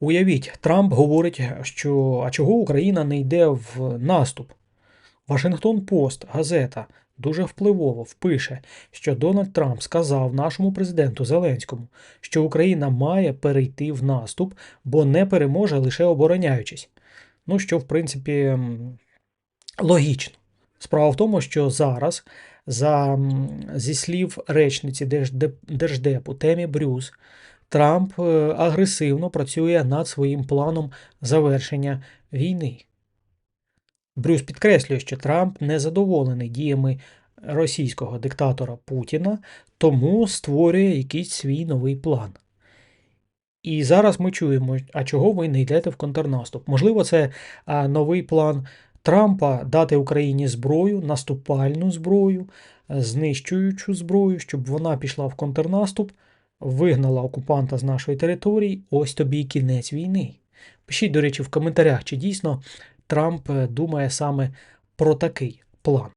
Уявіть, Трамп говорить, що а чого Україна не йде в наступ. Вашингтон Пост, газета, дуже впливово впише, що Дональд Трамп сказав нашому президенту Зеленському, що Україна має перейти в наступ, бо не переможе лише обороняючись. Ну, що, в принципі, логічно. Справа в тому, що зараз, за, зі слів речниці Держдепу Темі Брюс, Трамп е, агресивно працює над своїм планом завершення війни. Брюс підкреслює, що Трамп не задоволений діями російського диктатора Путіна, тому створює якийсь свій новий план. І зараз ми чуємо, а чого ви не йдете в контрнаступ? Можливо, це новий план Трампа дати Україні зброю, наступальну зброю, е, знищуючу зброю, щоб вона пішла в контрнаступ, вигнала окупанта з нашої території. Ось тобі і кінець війни. Пишіть, до речі, в коментарях, чи дійсно Трамп е, думає саме про такий план.